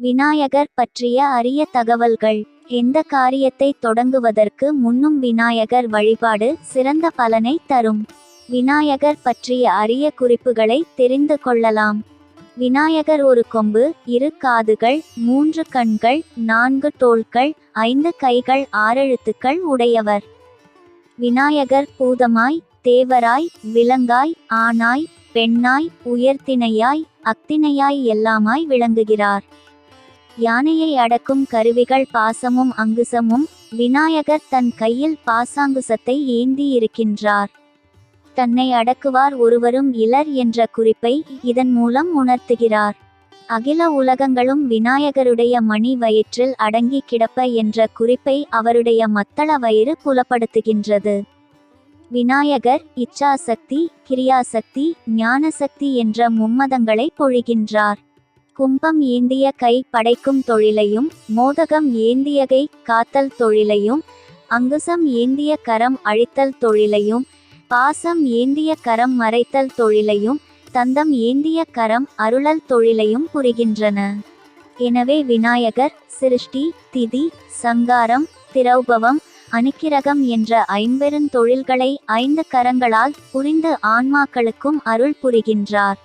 விநாயகர் பற்றிய அரிய தகவல்கள். எந்த காரியத்தை தொடங்குவதற்கு முன்னும் விநாயகர் வழிபாடு சிறந்த பலனை தரும். விநாயகர் பற்றிய அரிய குறிப்புகளை தெரிந்து கொள்ளலாம். விநாயகர் ஒரு கொம்பு இரு காதுகள் மூன்று கண்கள் நான்கு தோள்கள் ஐந்து கைகள் ஆறெழுத்துக்கள் உடையவர். விநாயகர் பூதமாய் தேவராய் விலங்காய் ஆனாய் பெண்ணாய் உயர்த்தினையாய் அக்தினையாய் எல்லாமாய் விளங்குகிறார். யானையை அடக்கும் கருவிகள் பாசமும் அங்குசமும் விநாயகர் தன் கையில் பாசாங்குசத்தை ஏந்தி இருக்கின்றார் தன்னை அடக்குவார் ஒருவரும் இலர் என்ற குறிப்பை இதன் மூலம் உணர்த்துகிறார். அகில உலகங்களும் விநாயகருடைய மணி வயிற்றில் அடங்கி கிடப்ப என்ற குறிப்பை அவருடைய மத்தள வயிறு புலப்படுத்துகின்றது. விநாயகர் இச்சாசக்தி கிரியாசக்தி ஞானசக்தி என்ற மும்மதங்களை பொழிகின்றார். கும்பம் ஏந்திய கை படைக்கும் தொழிலையும் மோதகம் ஏந்திய கை காத்தல் தொழிலையும் அங்குசம் ஏந்திய கரம் அழித்தல் தொழிலையும் பாசம் ஏந்திய கரம் மறைத்தல் தொழிலையும் தந்தம் ஏந்திய கரம் அருளல் தொழிலையும் புரிகின்றன. எனவே விநாயகர் சிருஷ்டி திதி சங்காரம் திரௌபவம் அணுக்கிரகம் என்ற ஐம்பெருந்தொழில்களை ஐந்து கரங்களால் புரிந்து ஆன்மாக்களுக்கும் அருள் புரிகின்றார்.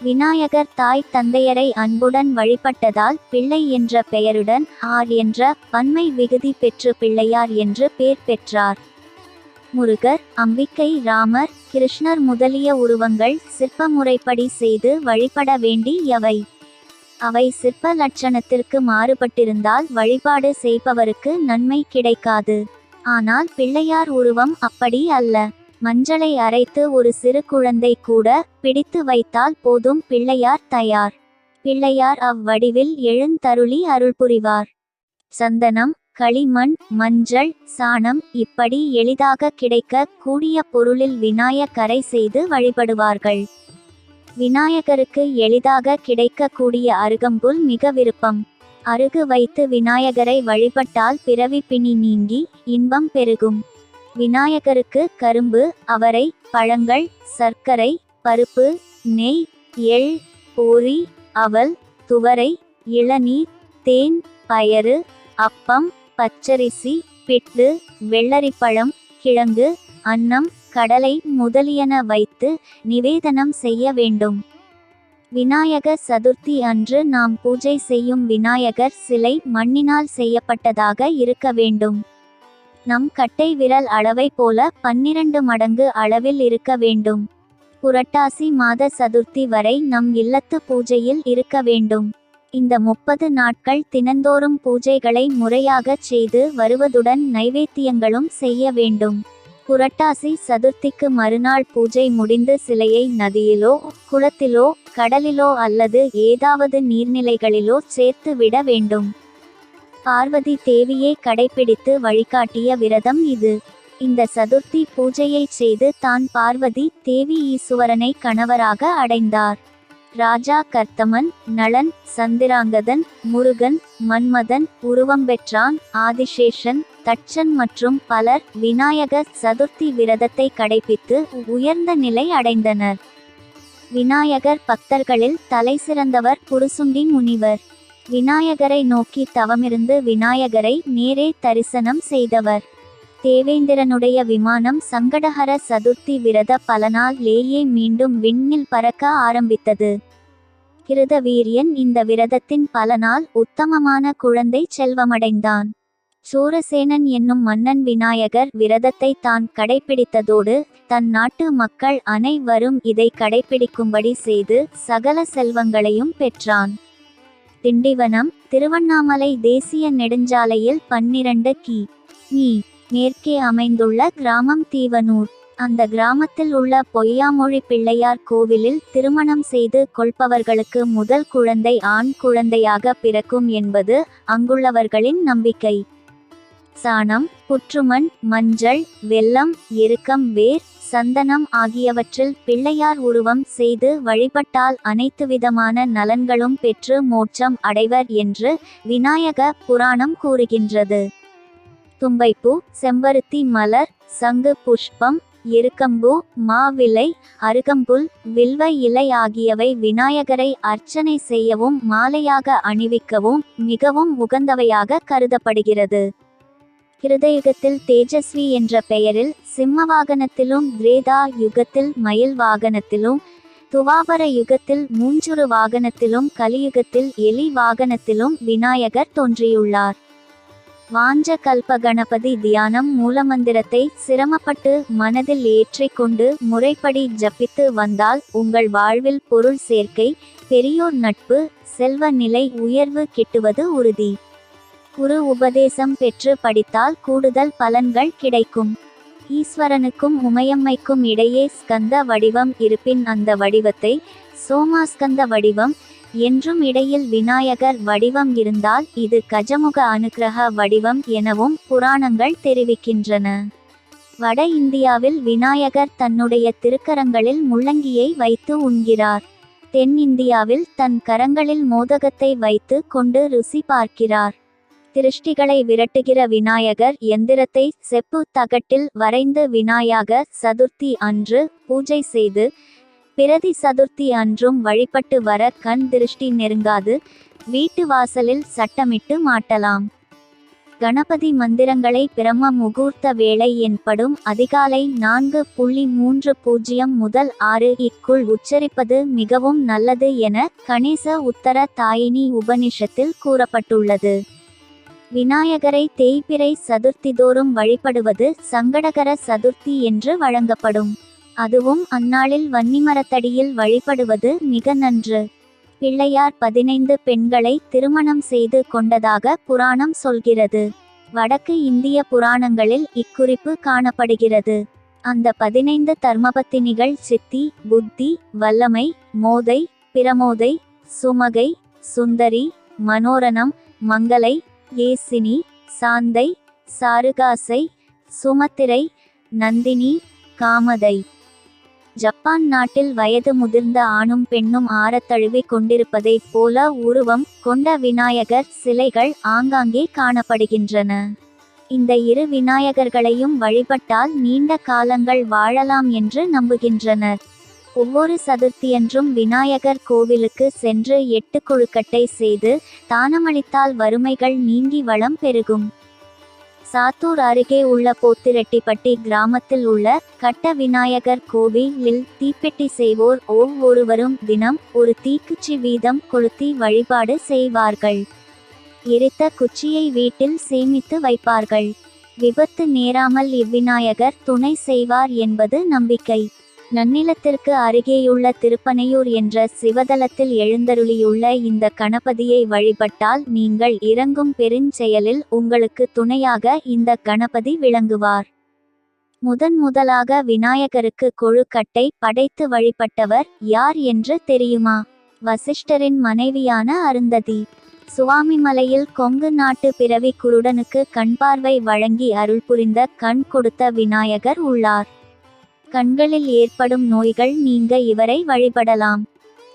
விநாயகர் தாய் தந்தையரை அன்புடன் வழிபட்டதால் பிள்ளை என்ற பெயருடன் ஆர் என்ற பன்மை விகுதி பெற்று பிள்ளையார் என்று பேர் பெற்றார். முருகர் அம்பிக்கை ராமர் கிருஷ்ணர் முதலிய உருவங்கள் சிற்ப முறைப்படி செய்து வழிபட வேண்டி எவை அவை சிற்ப லட்சணத்திற்கு மாறுபட்டிருந்தால் வழிபாடு செய்பவருக்கு நன்மை கிடைக்காது. ஆனால் பிள்ளையார் உருவம் அப்படி அல்ல. மஞ்சளை அரைத்து ஒரு சிறு குழந்தை கூட பிடித்து வைத்தால் போதும் பிள்ளையார் தயார். பிள்ளையார் அவ்வடிவில் எழுந்தருளி அருள் புரிவார் சந்தனம் களிமண் மஞ்சள் சாணம் இப்படி எளிதாக கிடைக்க கூடிய பொருளில் விநாயகரை செய்து வழிபடுவார்கள். விநாயகருக்கு எளிதாக கிடைக்கக்கூடிய அருகம்புல் மிக விருப்பம். அருகு வைத்து விநாயகரை வழிபட்டால் பிறவி பிணி நீங்கி இன்பம் பெருகும். விநாயகருக்கு கரும்பு அவரை பழங்கள் சர்க்கரை பருப்பு நெய் எள் பூரி அவல் துவரை இளநீர் தேன் பயறு அப்பம் பச்சரிசி பிட்டு வெள்ளரிப்பழம் கிழங்கு அன்னம் கடலை முதலியன வைத்து நிவேதனம் செய்ய வேண்டும். விநாயக சதுர்த்தி அன்று நாம் பூஜை செய்யும் விநாயகர் சிலை மண்ணினால் செய்யப்பட்டதாக இருக்க வேண்டும். நம் கட்டை விரல் அளவை போல பன்னிரண்டு மடங்கு அளவில் இருக்க வேண்டும். புரட்டாசி மாத சதுர்த்தி வரை நம் இல்லத்து பூஜையில் இருக்க வேண்டும். இந்த முப்பது நாட்கள் தினந்தோறும் பூஜைகளை முறையாகச் செய்து வருவதுடன் நைவேத்தியங்களும் செய்ய வேண்டும். புரட்டாசி சதுர்த்திக்கு மறுநாள் பூஜை முடிந்து சிலையை நதியிலோ குளத்திலோ கடலிலோ அல்லது ஏதாவது நீர்நிலைகளிலோ சேர்த்து விட வேண்டும். பார்வதி தேவியை கடைபிடித்து வழிகாட்டிய விரதம் இது. இந்த சதுர்த்தி பூஜையை செய்து தான் பார்வதி தேவி ஈசுவரனை கணவராக அடைந்தார். ராஜா கர்த்தமன் நளன் சந்திராங்கதன் முருகன் மன்மதன் உருவம் பெற்றான் ஆதிசேஷன் தட்சன் மற்றும் பலர் விநாயக சதுர்த்தி விரதத்தை கடைபித்து உயர்ந்த நிலை அடைந்தனர். விநாயகர் பக்தர்களில் தலைசிறந்தவர் குருசுண்டி முனிவர். விநாயகரை நோக்கி தவமிருந்து விநாயகரை நேரே தரிசனம் செய்தவர். தேவேந்திரனுடைய விமானம் சங்கடஹர சதுர்த்தி விரத பலனால் லேயே மீண்டும் விண்ணில் பறக்க ஆரம்பித்தது. கிருதவீரியன் இந்த விரதத்தின் பலனால் உத்தமமான குழந்தை செல்வமடைந்தான். சூரசேனன் என்னும் மன்னன் விநாயகர் விரதத்தை தான் கடைபிடித்ததோடு தன் நாட்டு மக்கள் அனைவரும் இதை கடைபிடிக்கும்படி செய்து சகல செல்வங்களையும் பெற்றான். திண்டிவனம் திருவண்ணாமலை தேசிய நெடுஞ்சாலையில் பன்னிரண்டு கி. மீ மேற்கே அமைந்துள்ள கிராமம் தீவனூர். அந்த கிராமத்தில் உள்ள பொய்யாமொழி பிள்ளையார் கோவிலில் திருமணம் செய்து கொள்பவர்களுக்கு முதல் குழந்தை ஆண் குழந்தையாக பிறக்கும் என்பது அங்குள்ளவர்களின் நம்பிக்கை. சாணம் புற்றுமண் மஞ்சள் வெல்லம் எருக்கம் வேர் சந்தனம் ஆகியவற்றில் பிள்ளையார் உருவம் செய்து வழிபட்டால் அனைத்து விதமான நலன்களும் பெற்று மோட்சம் அடைவர் என்று விநாயக புராணம் கூறுகின்றது. தும்பைப்பூ செம்பருத்தி மலர் சங்கு புஷ்பம் எருக்கம்பூ மாவிலை அருகம்புல் வில்வ இலை ஆகியவை விநாயகரை அர்ச்சனை செய்யவும் மாலையாக அணிவிக்கவும் மிகவும் உகந்தவையாக கருதப்படுகிறது. கிருதயுகத்தில் தேஜஸ்வி என்ற பெயரில் சிம்ம வாகனத்திலும் திரேதா யுகத்தில் மயில் வாகனத்திலும் துவாபர யுகத்தில் மூஞ்சுரு வாகனத்திலும் கலியுகத்தில் எலி வாகனத்திலும் விநாயகர் தோன்றியுள்ளார். வாஞ்ச கல்ப கணபதி தியானம் மூலமந்திரத்தை சிரமப்பட்டு மனதில் ஏற்றிக்கொண்டு முறைப்படி ஜபித்து வந்தால் உங்கள் வாழ்வில் பொருள் சேர்க்கை பெரியோர் நட்பு செல்வ நிலை உயர்வு கிட்டுவது உறுதி. குரு உபதேசம் பெற்று படித்தால் கூடுதல் பலன்கள் கிடைக்கும். ஈஸ்வரனுக்கும் உமையம்மைக்கும் இடையே ஸ்கந்த வடிவம் இருப்பின் அந்த வடிவத்தை சோமாஸ்கந்த வடிவம் என்றும் இடையில் விநாயகர் வடிவம் இருந்தால் இது கஜமுக அனுகிரக வடிவம் எனவும் புராணங்கள் தெரிவிக்கின்றன. வட இந்தியாவில் விநாயகர் தன்னுடைய திருக்கரங்களில் முள்ளங்கியை வைத்து உண்கிறார். தென்னிந்தியாவில் தன் கரங்களில் மோதகத்தை வைத்து கொண்டு ருசி பார்க்கிறார். திருஷ்டிகளை விரட்டுகிற விநாயகர் எந்திரத்தை செப்பு தகட்டில் வரைந்து விநாயக சதுர்த்தி அன்று பூஜை செய்து பிரதி சதுர்த்தி அன்றும் வழிபட்டு வர கண் திருஷ்டி நெருங்காது வீட்டு வாசலில் சட்டமிட்டு மாட்டலாம். கணபதி மந்திரங்களை பிரம்ம முகூர்த்த வேளை என்படும் அதிகாலை நான்கு புள்ளி மூன்று பூஜ்ஜியம் முதல் ஆறு இக்குள் உச்சரிப்பது மிகவும் நல்லது என கணேச உத்தர தாயினி உபனிஷத்தில் கூறப்பட்டுள்ளது. விநாயகரை தேய்பிறை சதுர்த்திதோறும் வழிபடுவது சங்கடகர சதுர்த்தி என்று வழங்கப்படும். அதுவும் அந்நாளில் வன்னிமரத்தடியில் வழிபடுவது மிக நன்று. பிள்ளையார் பதினைந்து பெண்களை திருமணம் செய்து கொண்டதாக புராணம் சொல்கிறது. வடக்கு இந்திய புராணங்களில் இக்குறிப்பு காணப்படுகிறது. அந்த பதினைந்து தர்மபத்தினிகள் சித்தி புத்தி வல்லமை மோதை பிரமோதை சுமகை சுந்தரி மனோரணம் மங்களை ஏசினி சாந்தை சாருகாசை சுமத்திரை நந்தினி காமதை. ஜப்பான் நாட்டில் வயது முதிர்ந்த ஆணும் பெண்ணும் ஆறத் கொண்டிருப்பதைப் போல உருவம் கொண்ட விநாயகர் சிலைகள் ஆங்காங்கே காணப்படுகின்றன. இந்த இரு விநாயகர்களையும் வழிபட்டால் நீண்ட காலங்கள் வாழலாம் என்று நம்புகின்றனர். ஒவ்வொரு சதுர்த்தியன்றும் விநாயகர் கோவிலுக்கு சென்று எட்டு குழுக்கட்டை செய்து தானமளித்தால் வறுமைகள் நீங்கி வளம் பெருகும். சாத்தூர் அருகே உள்ள போத்திரெட்டிப்பட்டி கிராமத்தில் உள்ள கட்ட விநாயகர் கோவிலில் தீப்பெட்டி செய்வோர் ஒவ்வொருவரும் தினம் ஒரு தீக்குச்சி வீதம் கொளுத்தி வழிபாடு செய்வார்கள். எரித்த குச்சியை வீட்டில் சேமித்து வைப்பார்கள். விபத்து நேராமல் இவ்விநாயகர் துணை செய்வார் என்பது நம்பிக்கை. நன்னிலத்திற்கு அருகேயுள்ள திருப்பனையூர் என்ற சிவதலத்தில் எழுந்தருளியுள்ள இந்த கணபதியை வழிபட்டால் நீங்கள் இறங்கும் பெருஞ்செயலில் உங்களுக்கு துணையாக இந்த கணபதி விளங்குவார். முதன் முதலாக விநாயகருக்கு கொழுக்கட்டை படைத்து வழிபட்டவர் யார் என்று தெரியுமா? வசிஷ்டரின் மனைவியான அருந்ததி. சுவாமிமலையில் கொங்கு நாட்டு பிறவி குருடனுக்கு கண்பார்வை வழங்கி அருள் புரிந்த கண் கொடுத்த விநாயகர் உள்ளார். கண்களில் ஏற்படும் நோய்கள் நீங்க இவரை வழிபடலாம்.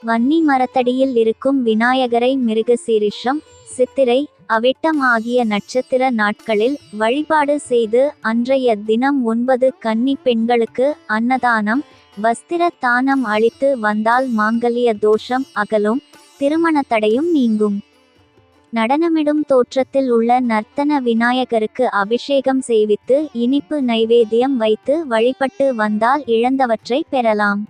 வன்னி மரத்தடியில் இருக்கும் விநாயகரை மிருகசீரிஷம் சித்திரை அவிட்டம் ஆகிய நட்சத்திர நாட்களில் வழிபாடு செய்து அன்றைய தினம் ஒன்பது கன்னி பெண்களுக்கு அன்னதானம் வஸ்திர தானம் அளித்து வந்தால் மாங்கல்ய தோஷம் அகலும் திருமண தடையும் நீங்கும். நடனமிடும் தோற்றத்தில் உள்ள நர்த்தன விநாயகருக்கு அபிஷேகம் செய்வித்து இனிப்பு நைவேத்தியம் வைத்து வழிபட்டு வந்தால் இழந்தவற்றை பெறலாம்.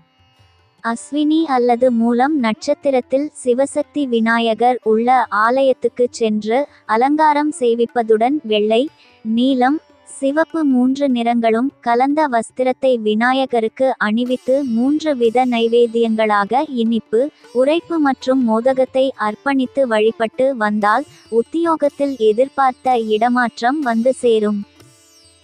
அஸ்வினி அல்லது மூலம் நட்சத்திரத்தில் சிவசக்தி விநாயகர் உள்ள ஆலயத்துக்கு சென்று அலங்காரம் செய்விப்பதுடன் வெள்ளை நீலம் சிவப்பு மூன்று நிறங்களும் கலந்த வஸ்திரத்தை விநாயகருக்கு அணிவித்து மூன்று வித நைவேத்தியங்களாக இனிப்பு உரைப்பு மற்றும் மோதகத்தை அர்ப்பணித்து வழிபட்டு வந்தால் உத்தியோகத்தில் எதிர்பார்த்த இடமாற்றம் வந்து சேரும்.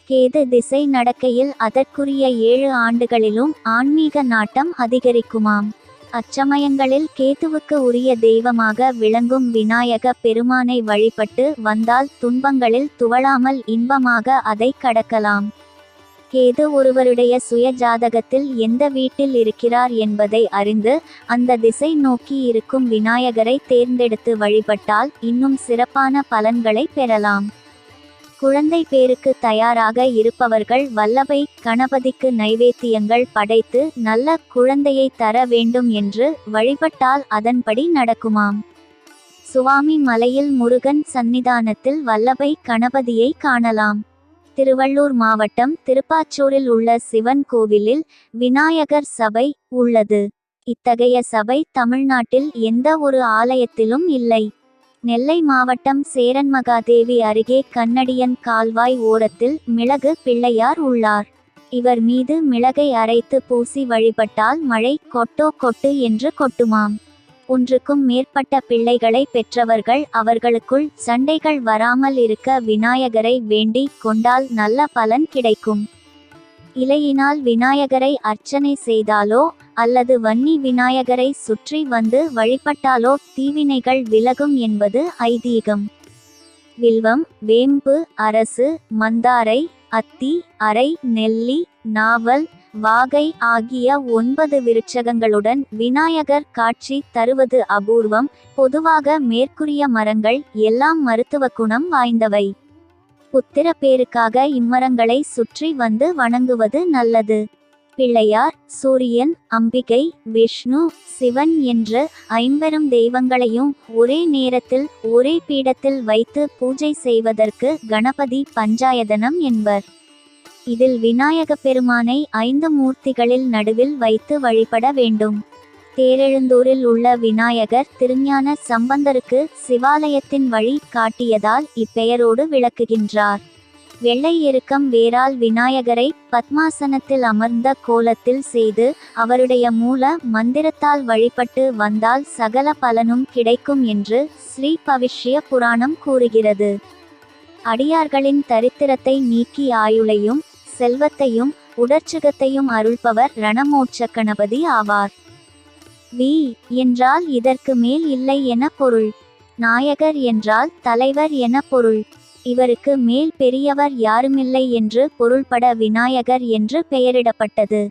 கேது திசை நடக்கையில் அதற்குரிய ஏழு ஆண்டுகளிலும் ஆன்மீக நாட்டம் அதிகரிக்குமாம். அச்சமயங்களில் கேதுவுக்கு உரிய தெய்வமாக விளங்கும் விநாயக பெருமானை வழிபட்டு வந்தால் துன்பங்களில் துவளாமல் இன்பமாக அதை கடக்கலாம். கேது ஒருவருடைய சுய ஜாதகத்தில் எந்த வீட்டில் இருக்கிறார் என்பதை அறிந்து அந்த திசை நோக்கி இருக்கும் விநாயகரை தேர்ந்தெடுத்து வழிபட்டால் இன்னும் சிறப்பான பலன்களை பெறலாம். குழந்தை பேருக்கு தயாராக இருப்பவர்கள் வல்லபை கணபதிக்கு நைவேத்தியங்கள் படைத்து நல்ல குழந்தையை தர வேண்டும் என்று வழிபட்டால் அதன்படி நடக்குமாம். சுவாமி மலையில் முருகன் சந்நிதானத்தில் வல்லபை கணபதியை காணலாம். திருவள்ளூர் மாவட்டம் திருப்பாச்சூரில் உள்ள சிவன் கோவிலில் விநாயகர் சபை உள்ளது. இத்தகைய சபை தமிழ்நாட்டில் எந்த ஒரு ஆலயத்திலும் இல்லை. நெல்லை மாவட்டம் சேரன்மகாதேவி அருகே கண்ணடியன் கால்வாய் ஓரத்தில் மிளகு பிள்ளையார் உள்ளார். இவர் மீது மிளகை அரைத்து பூசி வழிபட்டால் மழை கொட்டோ கொட்டு என்று கொட்டுமாம். ஒன்றுக்கும் மேற்பட்ட பிள்ளைகளை பெற்றவர்கள் அவர்களுக்குள் சண்டைகள் வராமல் இருக்க விநாயகரை வேண்டி கொண்டால் நல்ல பலன் கிடைக்கும். இலையினால் விநாயகரை அர்ச்சனை செய்தாலோ அல்லது வன்னி விநாயகரை சுற்றி வந்து வழிபட்டாலோ தீவினைகள் விலகும் என்பது ஐதீகம். வில்வம் வேம்பு அரசு மந்தாரை அத்தி அரை நெல்லி நாவல் வாகை ஆகிய ஒன்பது விருட்சகங்களுடன் விநாயகர் காட்சி தருவது அபூர்வம். பொதுவாக மேற்கூறிய மரங்கள் எல்லாம் மருத்துவ குணம் வாய்ந்தவை. புத்திர பேருக்காக இம்மரங்களை சுற்றி வந்து வணங்குவது நல்லது. பிள்ளையார் சூரியன் அம்பிகை விஷ்ணு சிவன் என்று ஐம்பெரும் தெய்வங்களையும் ஒரே நேரத்தில் ஒரே பீடத்தில் வைத்து பூஜை செய்வதற்கு கணபதி பஞ்சாயதனம் என்பர். இதில் விநாயக பெருமானை ஐந்து மூர்த்திகளில் நடுவில் வைத்து வழிபட வேண்டும். தேரெழுந்தூரில் உள்ள விநாயகர் திருஞான சம்பந்தருக்கு சிவாலயத்தின் வழி காட்டியதால் இப்பெயரோடு விளக்குகின்றார். வெள்ளை இறுக்கம் வேரால் விநாயகரை பத்மாசனத்தில் அமர்ந்த கோலத்தில் செய்து அவருடைய மூல மந்திரத்தால் வழிபட்டு வந்தால் சகல பலனும் கிடைக்கும் என்று ஸ்ரீ பவிஷ்ய புராணம் கூறுகிறது. அடியார்களின் தரித்திரத்தை நீக்கி ஆயுளையும் செல்வத்தையும் உடற்சுகத்தையும் அருள்பவர் ரணமோட்ச கணபதி ஆவார். வி என்றால் இதற்கு மேல் இல்லை என பொருள். நாயகர் என்றால் தலைவர் என பொருள். இவருக்கு மேல் பெரியவர் யாருமில்லை என்று பொருள்பட விநாயகர் என்று பெயரிடப்பட்டது.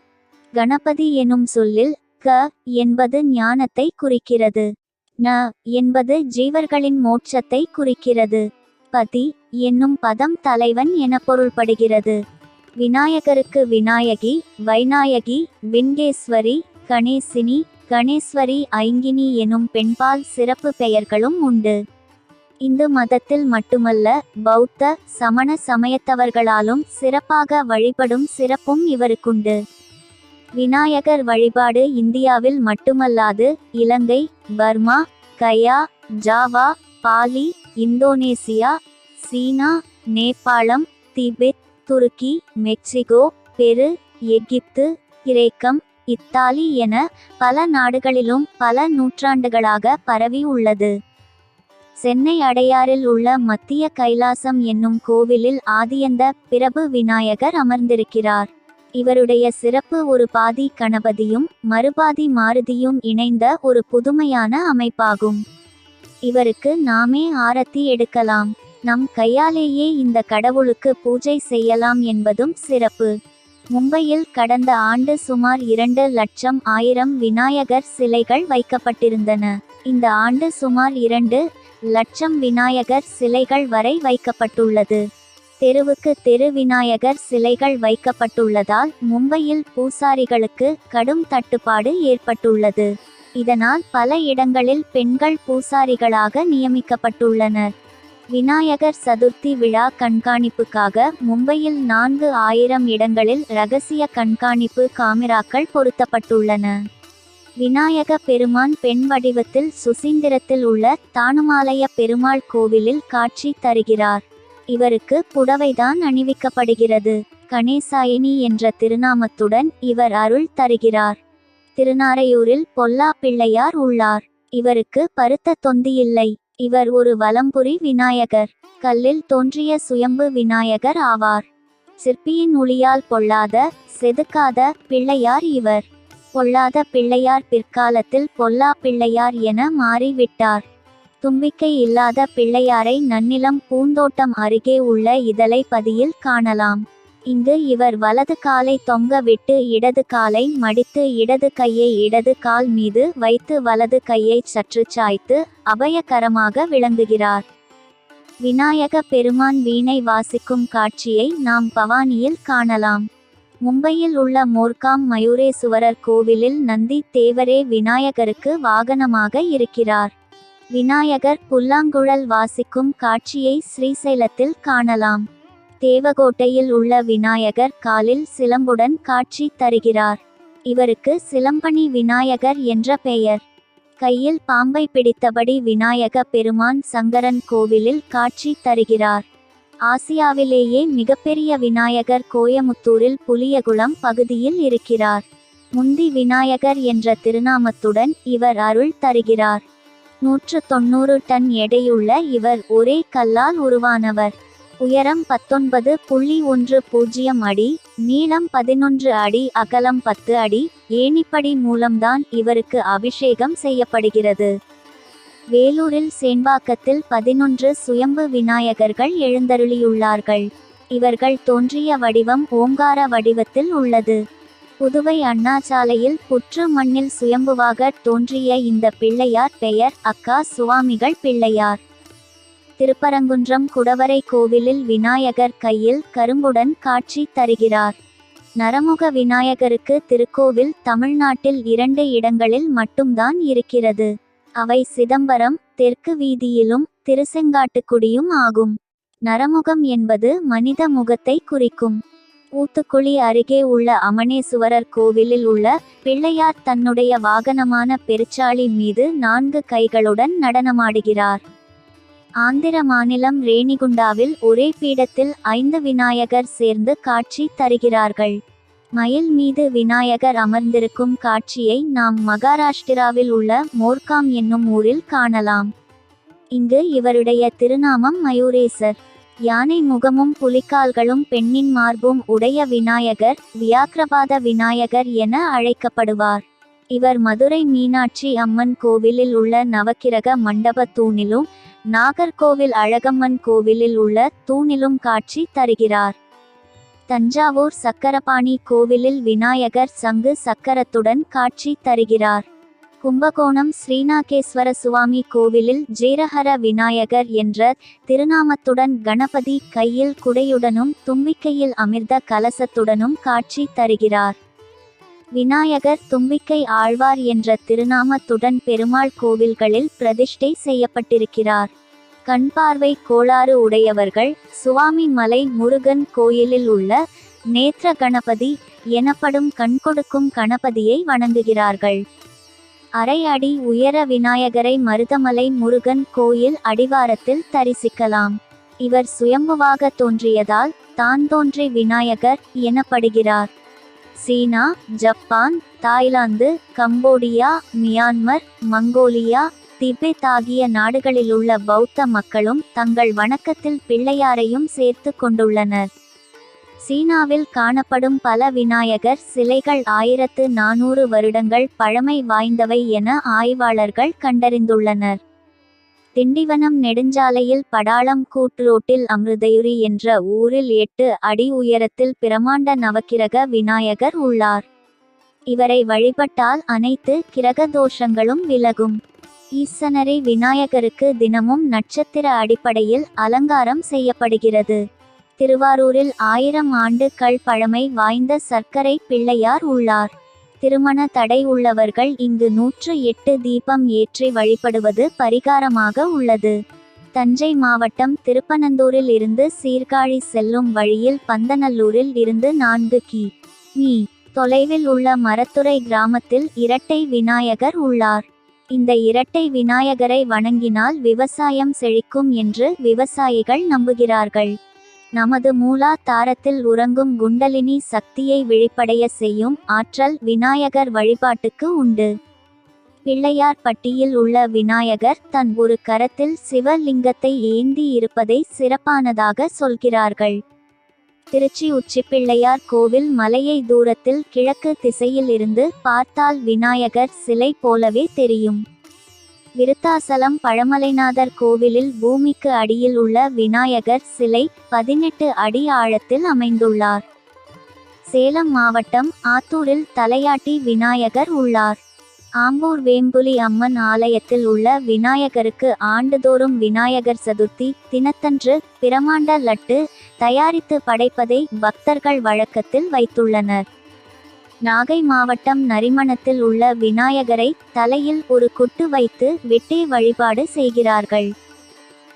கணபதி எனும் சொல்லில் க என்பது ஞானத்தை குறிக்கிறது. ந என்பது ஜீவர்களின் மோட்சத்தை குறிக்கிறது. பதி என்னும் பதம் தலைவன் என பொருள்படுகிறது. விநாயகருக்கு விநாயகி வைநாயகி விங்கேஸ்வரி கணேசினி கணேஸ்வரி ஐங்கினி எனும் பெண்பால் சிறப்பு பெயர்களும் உண்டு. இந்து மதத்தில் மட்டுமல்ல பௌத்த சமண சமயத்தவர்களாலும் சிறப்பாக வழிபடும் சிறப்பும் இவருக்குண்டு. விநாயகர் வழிபாடு இந்தியாவில் மட்டுமல்லாது Ilangai Burma Gaya Java Bali Indonesia China Nepal Tibet Turkey Mexico Peru Egypt கிரேக்கம் இத்தாலி என பல நாடுகளிலும் பல நூற்றாண்டுகளாக பரவி உள்ளது. சென்னை அடையாறில் உள்ள மத்திய கைலாசம் என்னும் கோவிலில் ஆதியந்த பிரபு விநாயகர் அமர்ந்திருக்கிறார். இவருடைய சிறப்பு ஒரு பாதி கணபதியும் மறுபாதி மாருதியும் இணைந்த ஒரு புதுமையான அமைப்பாகும். இவருக்கு நாமே ஆரத்தி எடுக்கலாம். நம் கையாலேயே இந்த கடவுளுக்கு பூஜை செய்யலாம் என்பதும் சிறப்பு. மும்பையில் கடந்த ஆண்டு சுமார் இரண்டு லட்சம் ஆயிரம் விநாயகர் சிலைகள் வைக்கப்பட்டிருந்தன. இந்த ஆண்டு சுமார் இரண்டு லட்சம் விநாயகர் சிலைகள் வரை வைக்கப்பட்டுள்ளது. தெருவுக்கு தெரு விநாயகர் சிலைகள் வைக்கப்பட்டுள்ளதால் மும்பையில் பூசாரிகளுக்கு கடும் தட்டுப்பாடு ஏற்பட்டுள்ளது. இதனால் பல இடங்களில் பெண்கள் பூசாரிகளாக நியமிக்கப்பட்டுள்ளனர். விநாயகர் சதுர்த்தி விழா கண்காணிப்புக்காக மும்பையில் நான்கு ஆயிரம் இடங்களில் ரகசிய கண்காணிப்பு காமிராக்கள் பொருத்தப்பட்டுள்ளன. விநாயக பெருமான் பெண் வடிவத்தில் சுசீந்திரத்தில் உள்ள தானுமாலய பெருமாள் கோவிலில் காட்சி தருகிறார். இவருக்கு புடவைதான் அணிவிக்கப்படுகிறது. கணேசாயினி என்ற திருநாமத்துடன் இவர் அருள் தருகிறார். திருநாரையூரில் பொல்லா பிள்ளையார் உள்ளார். இவருக்கு பருத்த தொந்தியில்லை இவர் ஒரு வலம்புரி விநாயகர். கல்லில் தோன்றிய சுயம்பு விநாயகர் ஆவார். சிற்பியின் ஒளியால் பொல்லாத செதுக்காத பிள்ளையார் இவர். பொல்லாத பிள்ளையார் பிற்காலத்தில் பொல்லா பிள்ளையார் என மாறிவிட்டார். தும்பிக்கை இல்லாத பிள்ளையாரை நன்னிலம் பூந்தோட்டம் அருகே உள்ள இதழை பதியில் காணலாம். இங்கு இவர் வலது காலை தொங்க விட்டு இடது காலை மடித்து இடது கையை இடது கால் மீது வைத்து வலது கையை சற்று சாய்த்து அபயகரமாக விளங்குகிறார். விநாயக பெருமான் வீணை வாசிக்கும் காட்சியை நாம் பவானியில் காணலாம். மும்பையில் உள்ள மோர்காம் மயூரேசுவரர் கோவிலில் நந்தி தேவரே விநாயகருக்கு வாகனமாக இருக்கிறார். விநாயகர் புல்லாங்குழல் வாசிக்கும் காட்சியை ஸ்ரீசைலத்தில் காணலாம். தேவகோட்டையில் உள்ள விநாயகர் காலில் சிலம்புடன் காட்சி தருகிறார். இவருக்கு சிலம்பணி விநாயகர் என்ற பெயர். கையில் பாம்பை பிடித்தபடி விநாயக பெருமான் சங்கரன் கோவிலில் காட்சி தருகிறார். ஆசியாவிலேயே மிகப்பெரிய விநாயகர் கோயமுத்தூரில் புலியகுளம் பகுதியில் இருக்கிறார். முந்தி விநாயகர் என்ற திருநாமத்துடன் இவர் அருள் தருகிறார். நூற்று தொண்ணூறு டன் எடையுள்ள இவர் ஒரே கல்லால் உருவானவர். உயரம் பத்தொன்பது புள்ளி ஒன்று பூஜ்ஜியம் அடி நீளம் பதினொன்று அடி அகலம் பத்து அடி ஏணிப்படி மூலம்தான் இவருக்கு அபிஷேகம் செய்யப்படுகிறது. வேலூரில் சேன்பாக்கத்தில் பதினொன்று சுயம்பு விநாயகர்கள் எழுந்தருளியுள்ளார்கள். இவர்கள் தோன்றிய வடிவம் ஓங்கார வடிவத்தில் உள்ளது. புதுவை அண்ணாசாலையில் புற்று மண்ணில் சுயம்புவாக தோன்றிய இந்த பிள்ளையார் பெயர் அக்கா சுவாமிகள் பிள்ளையார். திருப்பரங்குன்றம் குடவரை கோவிலில் விநாயகர் கையில் கரும்புடன் காட்சி தருகிறார். நரமுக விநாயகருக்கு திருக்கோவில் தமிழ்நாட்டில் இரண்டு இடங்களில் மட்டும்தான் இருக்கிறது. அவை சிதம்பரம் தெற்கு வீதியிலும் திருசெங்காட்டுக்குடியும் ஆகும். நரமுகம் என்பது மனித முகத்தை குறிக்கும். ஊத்துக்குழி அருகே உள்ள அமனேசுவரர் கோவிலில் உள்ள பிள்ளையார் தன்னுடைய வாகனமான பெருச்சாளி மீது நான்கு கைகளுடன் நடனமாடுகிறார். ஆந்திர மாநிலம் ரேணிகுண்டாவில் ஒரே பீடத்தில் ஐந்து விநாயகர் சேர்ந்து காட்சி தருகிறார்கள். மயில் மீது விநாயகர் அமர்ந்திருக்கும் காட்சியை நாம் மகாராஷ்டிராவில் உள்ள மோர்காம் என்னும் ஊரில் காணலாம். இங்கு இவருடைய திருநாமம் மயூரேசர். யானை முகமும் புலிக்கால்களும் பெண்ணின் மார்பும் உடைய விநாயகர் வியாக்கிரபாத விநாயகர் என அழைக்கப்படுவார். இவர் மதுரை மீனாட்சி அம்மன் கோவிலில் உள்ள நவக்கிரக மண்டப தூணிலும் நாகர்கோவில் அழகம்மன் கோவிலில் உள்ள தூணிலும் காட்சி தருகிறார். தஞ்சாவூர் சக்கரபாணி கோவிலில் விநாயகர் சங்கு சக்கரத்துடன் காட்சி தருகிறார். கும்பகோணம் ஸ்ரீநாகேஸ்வர சுவாமி கோவிலில் ஜீரஹர விநாயகர் என்ற திருநாமத்துடன் கணபதி கையில் குடையுடனும் தும்பிக்கையில் அமிர்த கலசத்துடனும் காட்சி தருகிறார். விநாயகர் தும்பிக்கை ஆழ்வார் என்ற திருநாமத்துடன் பெருமாள் கோவில்களில் பிரதிஷ்டை செய்யப்பட்டிருக்கிறார். கண்பார்வை கோளாறு உடையவர்கள் சுவாமி மலை முருகன் கோயிலில் உள்ள நேத்திர கணபதி எனப்படும் கண் கொடுக்கும் கணபதியை வணங்குகிறார்கள். அரை அடி உயர விநாயகரை மருதமலை முருகன் கோயில் அடிவாரத்தில் தரிசிக்கலாம். இவர் சுயம்புவாக தோன்றியதால் தான் தோன்றி Vinayagar எனப்படுகிறார். China Japan Thailand Cambodia Myanmar Mongolia Tibet ஆகிய நாடுகளிலுள்ள பௌத்த மக்களும் தங்கள் வணக்கத்தில் பிள்ளையாரையும் சேர்த்து கொண்டுள்ளனர். சீனாவில் காணப்படும் பல விநாயகர் சிலைகள் ஆயிரத்து நானூறு வருடங்கள் பழமை வாய்ந்தவை என ஆய்வாளர்கள் கண்டறிந்துள்ளனர். திண்டிவனம் நெடுஞ்சாலையில் படாளம் கூட்ரோட்டில் அமிர்தயுரி என்ற ஊரில் எட்டு அடி உயரத்தில் பிரமாண்ட நவக்கிரக விநாயகர் உள்ளார். இவரை வழிபட்டால் அனைத்து கிரக தோஷங்களும் விலகும். ஈசனரை விநாயகருக்கு தினமும் நட்சத்திர அடிப்படையில் அலங்காரம் செய்யப்படுகிறது. திருவாரூரில் ஆயிரம் ஆண்டுகள் பழமை வாய்ந்த சர்க்கரை பிள்ளையார் உள்ளார். திருமண தடை உள்ளவர்கள் இங்கு நூற்று எட்டு தீபம் ஏற்றி வழிபடுவது பரிகாரமாக உள்ளது. தஞ்சை மாவட்டம் திருப்பனந்தூரில் இருந்து சீர்காழி செல்லும் வழியில் பந்தநல்லூரில் இருந்து நான்கு கி. மீ. தொலைவில் உள்ள மரத்துறை கிராமத்தில் இரட்டை விநாயகர் உள்ளார். இந்த இரட்டை விநாயகரை வணங்கினால் விவசாயம் செழிக்கும் என்று விவசாயிகள் நம்புகிறார்கள். நமது மூலாதாரத்தில் உறங்கும் குண்டலினி சக்தியை விழிப்படைய செய்யும் ஆற்றல் விநாயகர் வழிபாட்டுக்கு உண்டு. பிள்ளையார் பட்டியில் உள்ள விநாயகர் தன் ஒரு கரத்தில் சிவலிங்கத்தை ஏந்தி இருப்பதை சிறப்பானதாக சொல்கிறார்கள். திருச்சி உச்சிப்பிள்ளையார் கோவில் மலையை தூரத்தில் கிழக்கு திசையில் இருந்து பார்த்தால் விநாயகர் சிலை போலவே தெரியும். விருத்தாசலம் பழமலைநாதர் கோவிலில் பூமிக்கு அடியில் உள்ள விநாயகர் சிலை பதினெட்டு அடி ஆழத்தில் அமைந்துள்ளார். சேலம் மாவட்டம் ஆத்தூரில் தலையாட்டி விநாயகர் உள்ளார். ஆம்பூர் வேம்புலி அம்மன் ஆலயத்தில் உள்ள விநாயகருக்கு ஆண்டுதோறும் விநாயகர் சதுர்த்தி தினத்தன்று பிரமாண்ட லட்டு தயாரித்து படைப்பதை பக்தர்கள் வழக்கத்தில் வைத்துள்ளனர். நாகை மாவட்டம் நரிமணத்தில் உள்ள விநாயகரை தலையில் ஒரு குட்டு வைத்து வெட்டே வழிபாடு செய்கிறார்கள்.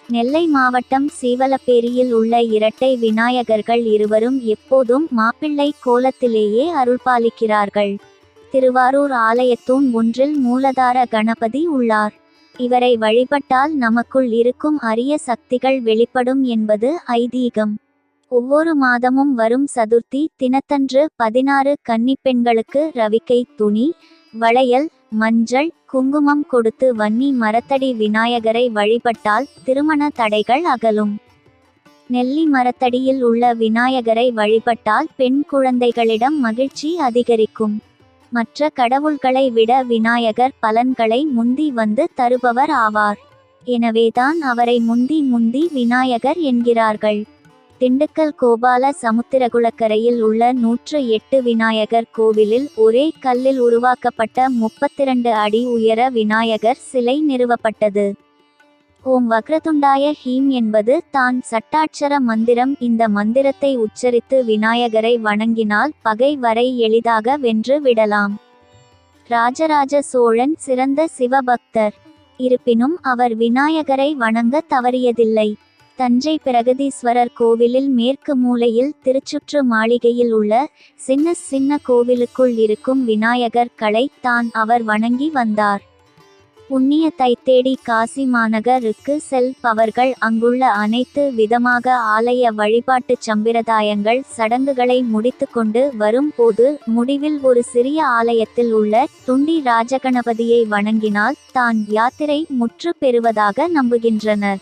நெல்லை மாவட்டம் சீவலப்பேரியில் உள்ள இரட்டை விநாயகர்கள் இருவரும் எப்போதும் மாப்பிள்ளை கோலத்திலேயே அருள்பாலிக்கிறார்கள் திருவாரூர் ஆலயத்தூண் ஒன்றில் மூலதார கணபதி உள்ளார். இவரை வழிபட்டால் நமக்குள் இருக்கும் அரிய சக்திகள் வெளிப்படும் என்பது ஐதீகம். ஒவ்வொரு மாதமும் வரும் சதுர்த்தி தினத்தன்று பதினாறு கன்னிப்பெண்களுக்கு ரவிக்கை துணி வளையல் மஞ்சள் குங்குமம் கொடுத்து வன்னி மரத்தடி விநாயகரை வழிபட்டால் திருமண தடைகள் அகலும். நெல்லி மரத்தடியில் உள்ள விநாயகரை வழிபட்டால் பெண் குழந்தைகளிடம் மகிழ்ச்சி அதிகரிக்கும். மற்ற கடவுள்களை விட விநாயகர் பலன்களை முந்தி வந்து தருபவர் ஆவார். எனவேதான் அவரை முந்தி முந்தி விநாயகர் என்கிறார்கள். திண்டுக்கல் கோபால சமுத்திரகுளக்கரையில் உள்ள நூற்று எட்டு விநாயகர் கோவிலில் ஒரே கல்லில் உருவாக்கப்பட்ட முப்பத்திரண்டு அடி உயர விநாயகர் சிலை நிறுவப்பட்டது. ஓம் வக்ரதுண்டாய ஹீம் என்பது தான் சட்டாட்சர மந்திரம். இந்த மந்திரத்தை உச்சரித்து விநாயகரை வணங்கினால் பகை வரை எளிதாக வென்று விடலாம். ராஜராஜ சோழன் சிறந்த சிவபக்தர். இருப்பினும் அவர் விநாயகரை வணங்க தவறியதில்லை. தஞ்சை பிரகதீஸ்வரர் கோவிலில் மேற்கு மூலையில் திருச்சுற்று மாளிகையில் உள்ள சின்ன சின்ன கோவிலுக்குள் இருக்கும் விநாயகர் களை தான் அவர் வணங்கி வந்தார். புண்ணிய தைத்தேடி காசி மாநகருக்கு செல்பவர்கள் அங்குள்ள அனைத்து விதமாக ஆலய வழிபாட்டுச் சம்பிரதாயங்கள் சடங்குகளை முடித்துக்கொண்டு வரும்போது முடிவில் ஒரு சிறிய ஆலயத்தில் உள்ள துண்டி ராஜகணபதியை வணங்கினால் தான் யாத்திரை முற்று பெறுவதாக நம்புகின்றனர்.